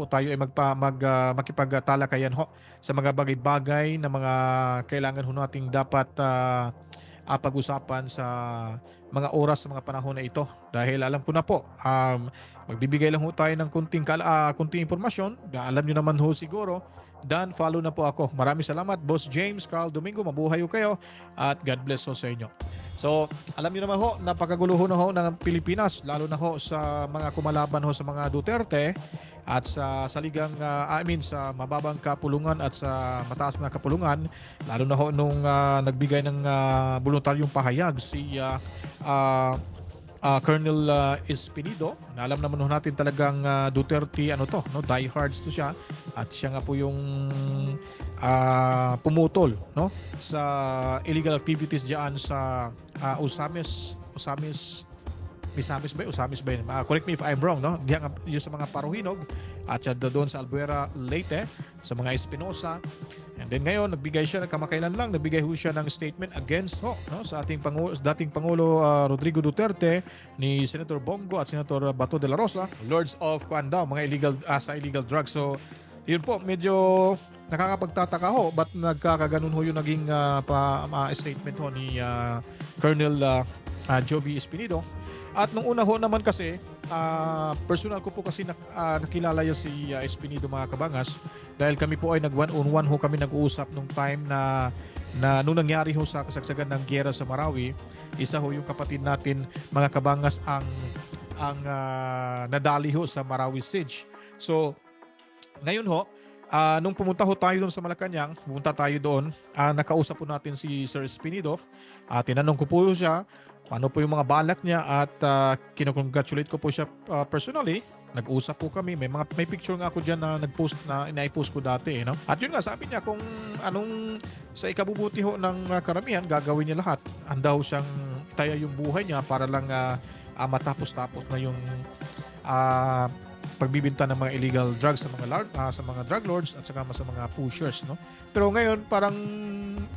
po tayo ay magpa, mag, ah, makipagtalakayan ho sa mga bagay-bagay na mga kailangan ho nating dapat ah, ah, pag-usapan sa mga oras sa mga panahon na ito. Dahil alam ko na po, um, magbibigay lang ho tayo ng kunting, kal- ah, kunting impormasyon. Alam nyo naman ho siguro. Dan, follow na po ako. Maraming salamat, Boss James, Carl Domingo. Mabuhay ho kayo at God bless ho sa inyo. So, alam niyo naman ho, napakagulo ho na ho ng Pilipinas, lalo na ho sa mga kumalaban ho sa mga Duterte at sa saligang, ah, I mean, sa mababang kapulungan at sa mataas na kapulungan, lalo na ho nung ah, nagbigay ng uh, voluntaryong pahayag si ah, ah, ah, Colonel ah, Espinido, alam naman ho natin talagang ah, Duterte, ano to, no, diehards to siya, at siya nga po yung ah, pumutol, no, sa illegal activities diyan sa uh, Usamis, Usamis, Misamis ba? Usamis ba yun? Ah, correct me if I'm wrong, no? Diyan nga- yun sa mga Paruhinog at siya doon sa Albuera, Leyte, sa mga Espinosa. And then ngayon, nagbigay siya, kamakailan lang, nagbigay ho siya ng statement against ho, no? sa ating Pangulo, dating Pangulo ah, Rodrigo Duterte, ni Senator Bongo at Senator Bato de la Rosa, Lords of daw, mga illegal, ah, sa illegal drugs. So, yun po, medyo nakakapagtataka ho, ba't nagkakaganon ho yung naging ah, pa, ah, statement ho ni ah, Colonel uh, Joby Espinido. At nung una ho naman kasi, ah, personal ko po kasi nak- ah, nakilala yan si ah, Espinido mga kabangas dahil kami po ay nag one on one ho kami nag-uusap nung time na na nung nangyari ho sa kasagsagan ng giyera sa Marawi, isa ho yung kapatid natin mga kabangas ang ang ah, nadali ho sa Marawi siege. So ngayon ho, ah, nung pumunta ho tayo doon sa Malacanang, pumunta tayo doon, ah, nakausap po natin si Sir Espinido. at tinanong ko po siya ano po yung mga balak niya at uh, kinocongratulate ko po siya ah, personally. Nag-usap po kami. May mga may picture nga ako diyan na nag-post na inai-post ko dati, eh, no? At yun nga sabi niya kung anong sa ikabubuti ho ng karamihan gagawin niya lahat. Handa siyang taya yung buhay niya para lang ah, ah, matapos-tapos na yung ah, pagbibinta ng mga illegal drugs sa mga lar- ah, sa mga drug lords at saka sa mga pushers, no? Pero ngayon parang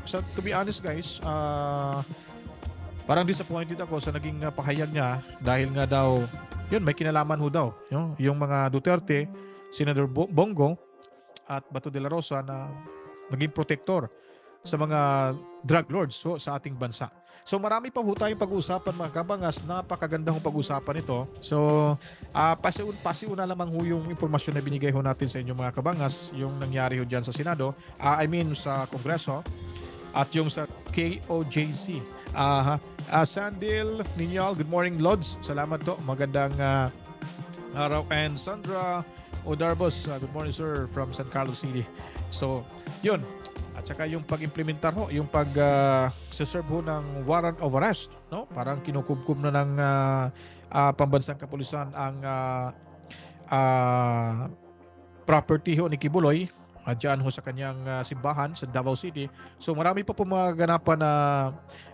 sa to be honest guys, ah parang disappointed ako sa naging uh, pahayag niya dahil nga daw yun may kinalaman ho daw yung, yung mga Duterte Senator Bo- Bongo at Bato de la Rosa na naging protector sa mga drug lords so, sa ating bansa. So marami pa ho tayong pag-uusapan mga kabangas, napakaganda hong pag-usapan ito. So uh, pasiun, pasiuna lamang ho yung impormasyon na binigay ho natin sa inyo mga kabangas, yung nangyari ho dyan sa Senado, Ah, I mean sa Kongreso, at yung sa KOJC. Aha. Ah, Sandil Ninyal, good morning Lods. Salamat to. Magandang ah, araw. And Sandra Odarbos, ah, good morning sir from San Carlos City. So, yun. At saka yung pag-implementar ho, yung pag ah, serve ho ng warrant of arrest, no? Parang kinukubkub na ng ah, ah, pambansang kapulisan ang ah, ah, property ho ni Kibuloy at dyan ho sa kanyang ah, simbahan sa Davao City. So marami pa po mga ganapan na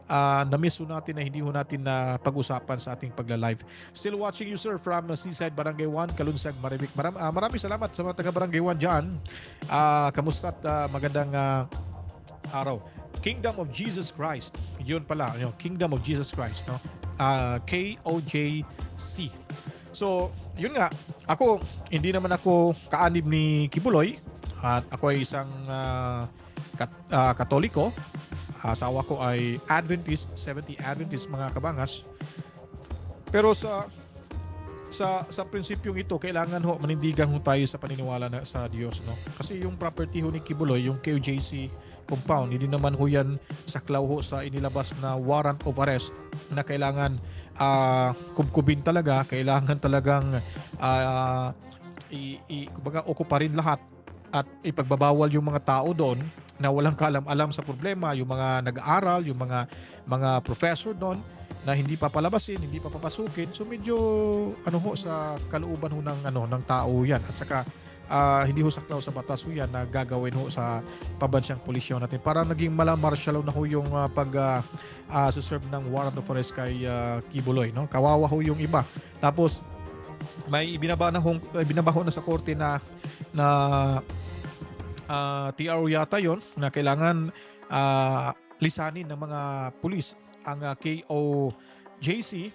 ah, na-miss ho natin na hindi ho natin na pag-usapan sa ating pagla-live. Still watching you sir from uh, Seaside Barangay 1, Kalunsag, Maribik. Maram, ah, maraming salamat sa mga taga Barangay 1 dyan. Ah, kamusta at ah, magandang ah, araw. Kingdom of Jesus Christ. Yun pala, yung Kingdom of Jesus Christ, no? Ah, KOJC. So, yun nga, ako, hindi naman ako kaanib ni Kibuloy at ako ay isang ah, kat- ah, katoliko. Asawa ko ay Adventist, 70 Adventist mga kabangas. Pero sa sa sa prinsipyong ito, kailangan ho manindigan ho tayo sa paniniwala na sa Diyos, no? Kasi yung property ho ni Kibuloy, yung KOJC compound, hindi naman ho yan saklaw ho sa inilabas na warrant of arrest na kailangan ah kubkubin talaga, kailangan talagang ah i, i kumbaga okuparin lahat at ipagbabawal yung mga tao doon na walang kaalam-alam sa problema, yung mga nag-aaral, yung mga mga professor doon na hindi pa palabasin, hindi pa papasukin. So medyo ano ho sa kalooban ho ng ano ng tao 'yan. At saka ah, hindi ho saklaw sa batas ho yan na gagawin ho sa pabansyang pulisyon natin. Para naging malamartial na ho yung ah, pag ah, ah, serve ng warrant of arrest kay ah, Kibuloy. No? Kawawa ho yung iba. Tapos may ibinaba na hong, ibinaba ho na sa korte na na ah, TRO yata yon na kailangan ah, lisanin ng mga pulis ang ah, KOJC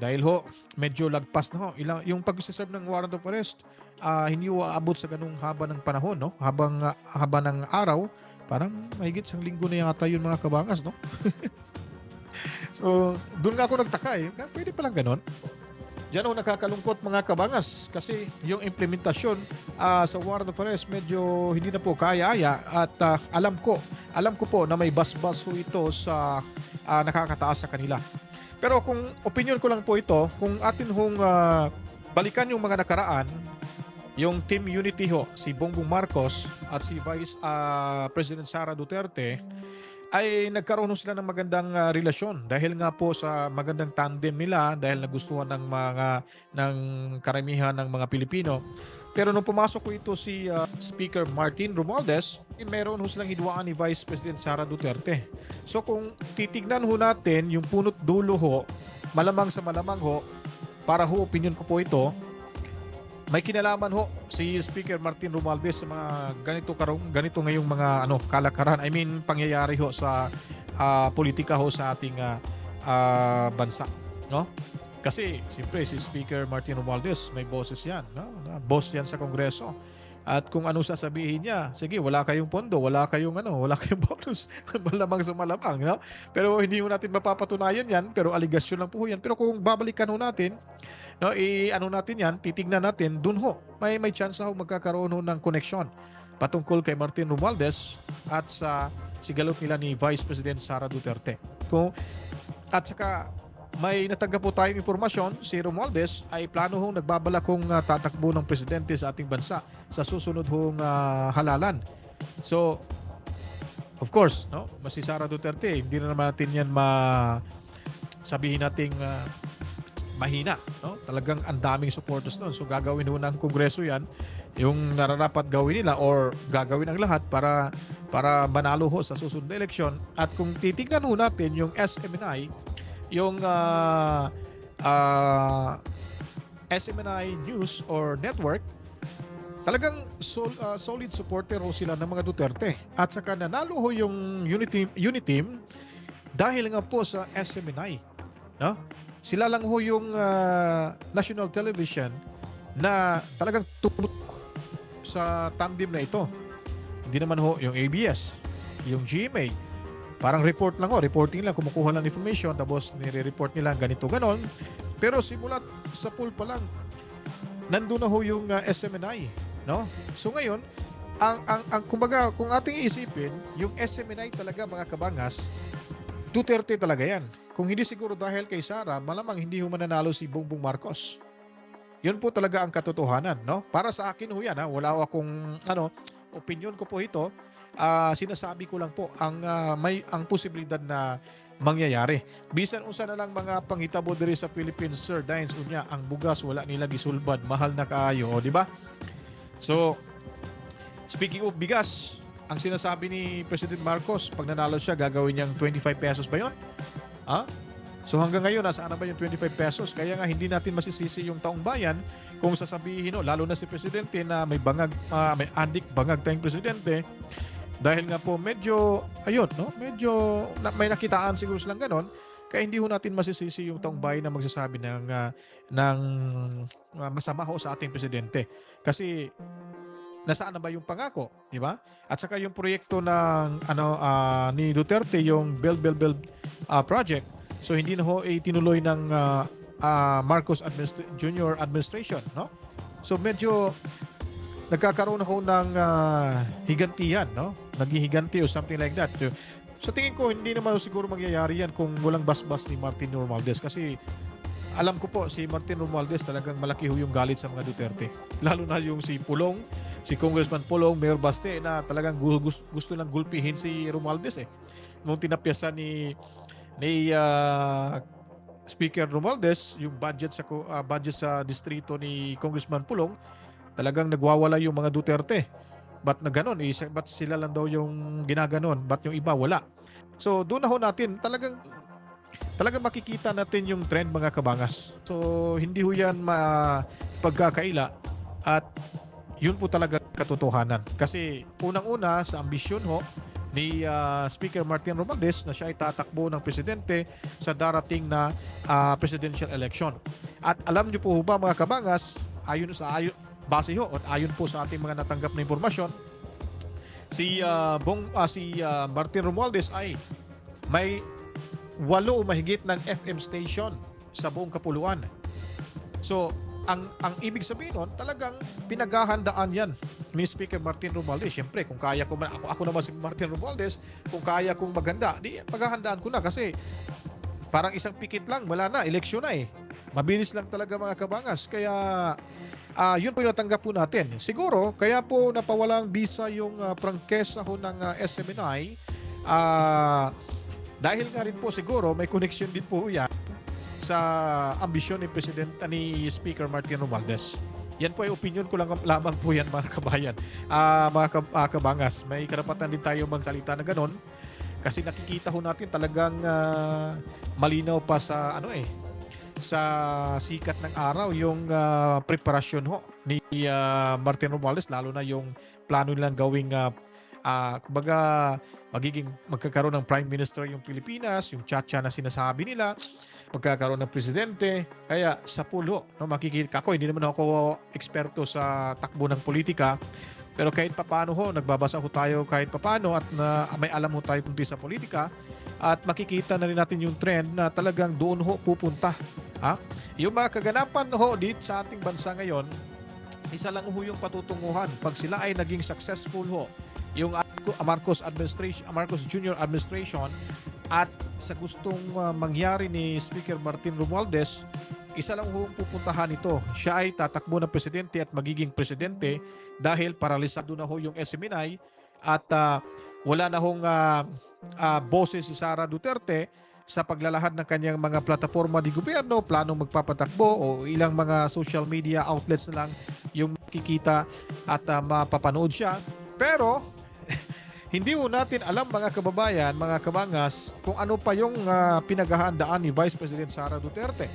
dahil ho medyo lagpas na ho ilang yung pag-serve ng warrant of arrest ah, hindi ho aabot sa ganung haba ng panahon, no? Habang ah, haba ng araw, parang mahigit isang linggo na yata yun mga kabangas, no? so, doon nga ako nagtaka eh. Pwede palang ganon. Diyan ako nakakalungkot mga kabangas kasi yung implementasyon ah, sa Warren of Arrest medyo hindi na po kaya-aya at ah, alam ko, alam ko po na may basbas ho ito sa ah, nakakataas sa kanila. Pero kung opinion ko lang po ito, kung atin hong ah, balikan yung mga nakaraan, yung Team Unity ho, si Bongbong Marcos at si Vice ah, President Sara Duterte, ay nagkaroon sila ng magandang ah, relasyon dahil nga po sa magandang tandem nila dahil nagustuhan ng mga ng karamihan ng mga Pilipino. Pero nung pumasok ko ito si ah, Speaker Martin Romualdez, eh, meron ho silang hidwaan ni Vice President Sara Duterte. So kung titignan ho natin yung punot dulo ho, malamang sa malamang ho, para ho opinion ko po ito, may kinalaman ho si Speaker Martin Romualdez sa mga ganito karong ganito ngayong mga ano kalakaran. I mean pangyayari ho sa ah, politika ho sa ating ah, ah, bansa, no? Kasi siyempre si Speaker Martin Romualdez may boses 'yan, no? Boss 'yan sa Kongreso. At kung ano sasabihin niya, sige, wala kayong pondo, wala kayong ano, wala kayong bonus. malamang sa malamang, no? Pero hindi mo natin mapapatunayan 'yan, pero aligasyon lang po 'yan. Pero kung babalikan ho natin, no, i ano natin 'yan, titignan natin, dun ho, may may chance ho magkakaroon ho ng connection patungkol kay Martin Romualdez at sa sigalot nila ni Vice President Sara Duterte. Kung at saka may natanggap po tayong impormasyon, si Romualdez ay plano hong nagbabala kong ah, tatakbo ng presidente sa ating bansa sa susunod hong ah, halalan. So, of course, no, mas Sara Duterte, hindi na naman natin yan ma sabihin nating ah, mahina, no? Talagang ang daming supporters noon. So gagawin ho ng kongreso 'yan yung nararapat gawin nila or gagawin ang lahat para para manalo ho sa susunod na eleksyon. At kung titingnan ho natin yung SMNI, yung ah, ah, SMNI News or Network, talagang sol- ah, solid supporter ho sila ng mga Duterte. At saka nanalo ho yung Unity, Uniteam dahil nga po sa SMNI. No? Sila lang ho yung ah, national television na talagang tumutok sa tandem na ito. Hindi naman ho yung ABS, yung GMA. Parang report lang ho, reporting lang, kumukuha lang information, tapos nire-report nila ganito, ganon. Pero simulat sa pool pa lang, nandun na ho yung ah, SMNI. No? So ngayon, ang, ang, ang kumbaga, kung ating iisipin, yung SMNI talaga mga kabangas, Duterte talaga yan. Kung hindi siguro dahil kay Sara, malamang hindi ho mananalo si Bongbong Marcos. Yun po talaga ang katotohanan, no? Para sa akin ho yan, ha? wala akong, ano, opinion ko po ito. Ah, sinasabi ko lang po ang ah, may ang posibilidad na mangyayari. Bisan unsa na lang mga panghitabo diri sa Philippines, Sir Dines unya ang bugas wala nila gisulbad, mahal na kaayo, di ba? So, speaking of bigas, ang sinasabi ni President Marcos, pag nanalo siya, gagawin niyang 25 pesos ba yun? Ha? So hanggang ngayon, nasaan na ba yung 25 pesos? Kaya nga hindi natin masisisi yung taong bayan kung sasabihin, no, lalo na si Presidente na may bangag, ah, may adik bangag tayong Presidente. Dahil nga po medyo, ayun, no, medyo na, may nakitaan siguro silang ganon. Kaya hindi ho natin masisisi yung taong bayan na magsasabi ng, ah, ng ah, masama ho sa ating Presidente. Kasi nasaan na ba yung pangako, di ba? At saka yung proyekto ng ano ah, ni Duterte yung Build Build Build ah, project. So hindi na ho itinuloy ng ah, ah, Marcos administ- Jr. administration, no? So medyo nagkakaroon na ho ng ah, higantihan, no? Naghihiganti o something like that. So, sa tingin ko hindi naman siguro mangyayari yan kung walang basbas ni Martin Romualdez kasi alam ko po si Martin Romualdez talagang malaki ho yung galit sa mga Duterte. Lalo na yung si Pulong, si Congressman Pulong, Mayor Baste na talagang gu- gus- gusto lang gulpihin si Romualdez eh. Nung tinapyasan ni ni ah, Speaker Romualdez yung budget sa ah, budget sa distrito ni Congressman Pulong, talagang nagwawala yung mga Duterte. Ba't na ganun? Eh, ba't sila lang daw yung ginaganon? Ba't yung iba wala? So doon na ho natin talagang talagang makikita natin yung trend mga kabangas. So hindi ho yan mapagkakaila at yun po talaga katotohanan. Kasi unang-una sa ambisyon ho ni ah, Speaker Martin Romualdez na siya ay tatakbo ng presidente sa darating na ah, presidential election. At alam niyo po ba mga kabangas, ayon sa ayon, base ho, at ayon po sa ating mga natanggap na impormasyon, si ah, Bong ah, si ah, Martin Romualdez ay may walo o mahigit ng FM station sa buong kapuluan. So, ang ang ibig sabihin nun, talagang pinaghahandaan yan ni Speaker Martin Romualdez. Siyempre, kung kaya ko man, ako, ako naman si Martin Romualdez, kung kaya kong maganda, di paghahandaan ko na kasi parang isang pikit lang, wala na, eleksyon na eh. Mabilis lang talaga mga kabangas. Kaya ah yun po yung natanggap po natin. Siguro, kaya po napawalang visa yung ah, prangkesa ho ng ah, SMNI. Ah, dahil nga rin po siguro may connection din po yan sa ambisyon ni President ni Speaker Martin Romualdez. Yan po ay opinion ko lang lamang po yan mga kabayan. Ah, mga kab- ah, kabangas, may karapatan din tayo magsalita na ganon kasi nakikita ho natin talagang ah, malinaw pa sa ano eh sa sikat ng araw yung ah, preparasyon ho ni ah, Martin Romualdez lalo na yung plano nilang gawing ah, ah, kumbaga magiging magkakaroon ng prime minister yung Pilipinas, yung chacha na sinasabi nila, magkakaroon ng presidente. Kaya sa pulo, no, makikita ako, hindi naman ako eksperto sa takbo ng politika, pero kahit papano ho, nagbabasa ho tayo kahit papano at na, may alam ho tayo kundi sa politika at makikita na rin natin yung trend na talagang doon ho pupunta. Ha? Yung mga kaganapan ho dito sa ating bansa ngayon, isa lang ho yung patutunguhan. Pag sila ay naging successful ho, yung Marcos administration, Marcos Jr. administration at sa gustong uh, mangyari ni Speaker Martin Romualdez, isa lang ho ang pupuntahan ito. Siya ay tatakbo ng presidente at magiging presidente dahil paralisado na ho yung SMNI at uh, wala na hong uh, uh, boses si Sara Duterte sa paglalahad ng kanyang mga plataforma di gobyerno, planong magpapatakbo o ilang mga social media outlets na lang yung makikita at uh, mapapanood siya. Pero hindi ho natin alam mga kababayan, mga kabangas, kung ano pa yung uh, pinaghahandaan ni Vice President Sara Duterte.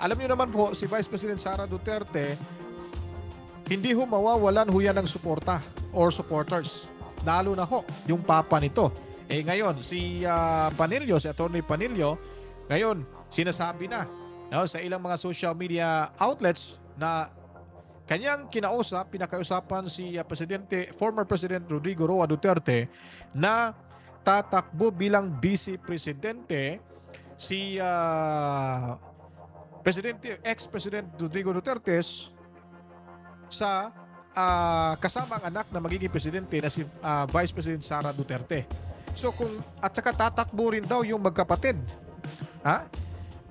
Alam niyo naman po, si Vice President Sara Duterte, hindi ho mawawalan ho yan ng suporta or supporters. Lalo na ho, yung papa nito. Eh ngayon, si uh, Panilio, si Attorney Panilio, ngayon, sinasabi na no, sa ilang mga social media outlets na kanyang kinausap, pinakausapan si uh, Presidente, former President Rodrigo Roa Duterte na tatakbo bilang Vice Presidente si uh, Presidente, ex-President Rodrigo Duterte sa uh, kasama ang anak na magiging presidente na si uh, Vice President Sara Duterte. So kung at saka tatakbo rin daw yung magkapatid ha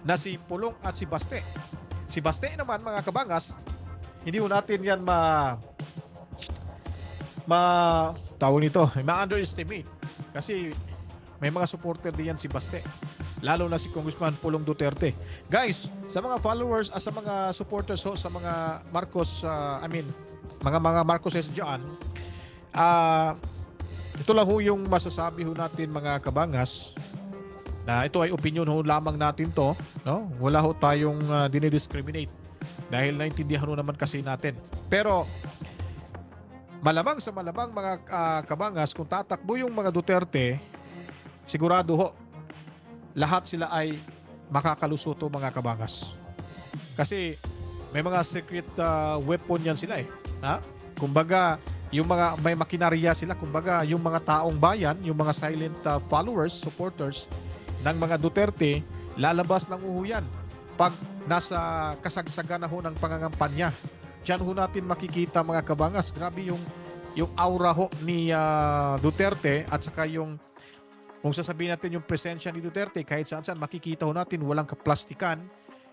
na si Pulong at si Baste. Si Baste naman mga kabangas hindi mo natin yan ma ma tawag nito, ma-underestimate. Kasi may mga supporter din yan si Baste. Lalo na si Congressman Pulong Duterte. Guys, sa mga followers, at sa mga supporters ho, sa mga Marcos, uh, I mean, mga mga Marcoses dyan, ah, uh, ito lang ho yung masasabi ho natin mga kabangas na ito ay opinion ho lamang natin to, no? Wala ho tayong uh, dinidiscriminate dahil naintindihan naman kasi natin. Pero malamang sa malamang mga uh, kabangas kung tatakbo yung mga Duterte, sigurado ho lahat sila ay makakalusuto mga kabangas. Kasi may mga secret uh, weapon yan sila eh. Ha? Kumbaga, yung mga may makinarya sila, kumbaga yung mga taong bayan, yung mga silent uh, followers, supporters ng mga Duterte, lalabas ng uhuyan pag nasa kasagsagan na ho ng pangangampanya. Diyan ho natin makikita mga kabangas, grabe yung yung aura ho ni uh, Duterte at saka yung kung sasabihin natin yung presensya ni Duterte kahit saan saan makikita ho natin walang kaplastikan,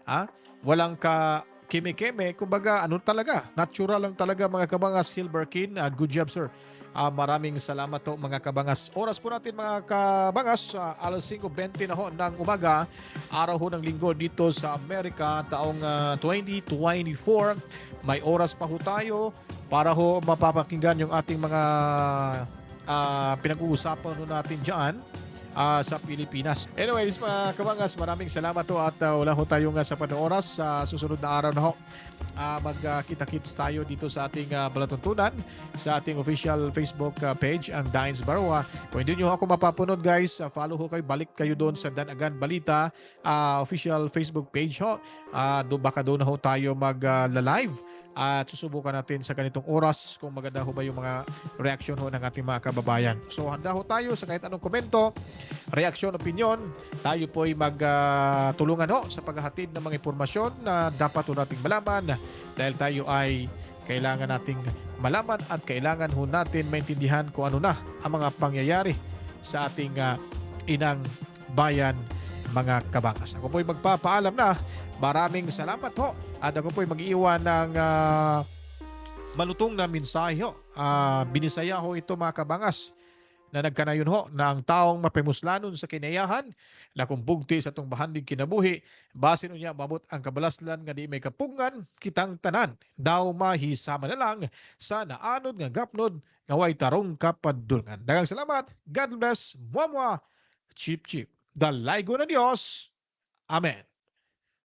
ha? walang ka keme-keme, kumbaga ano talaga, natural lang talaga mga kabangas Hilberkin. Uh, good job sir. Uh, maraming salamat to mga kabangas. Oras po natin mga kabangas, uh, alas 5.20 na ho ng umaga, araw ho ng linggo dito sa Amerika, taong uh, 2024. May oras pa ho tayo para ho mapapakinggan yung ating mga uh, pinag-uusapan ho natin dyan uh, sa Pilipinas. Anyways, mga kabangas, maraming salamat to at uh, wala ho tayong uh, sapat na oras sa uh, susunod na araw na ho. Uh, Magkita-kits uh, tayo dito sa ating uh, balatuntunan sa ating official Facebook uh, page, ang Dines Barwa. Kung hindi nyo ako mapapunod guys, uh, follow ho kayo, balik kayo doon sa Danagan Balita uh, official Facebook page ho. Uh, do, baka doon ho tayo mag-live. Uh, at susubukan natin sa ganitong oras kung maganda ho ba yung mga reaksyon ho ng ating mga kababayan. So handa ho tayo sa kahit anong komento, reaksyon, opinion. Tayo po ay magtulungan ho sa paghahatid ng mga impormasyon na dapat ho nating malaman dahil tayo ay kailangan nating malaman at kailangan ho natin maintindihan kung ano na ang mga pangyayari sa ating ah, inang bayan mga kabangas. Ako po'y magpapaalam na. Maraming salamat ho. At ako po'y mag-iwan ng ah, malutong na mensahe. Ah, binisaya ho ito mga kabangas na nagkanayon ho ng taong mapimuslanon sa kinayahan na kung bugti sa itong bahandig kinabuhi base nun niya mabot ang kabalaslan nga di may kapungan kitang tanan daw mahisama na lang sa naanod nga gapnod nga way tarong kapadulngan. Dagang salamat. God bless. Muamua. Chip chip. Dalaygo na Diyos. Amen.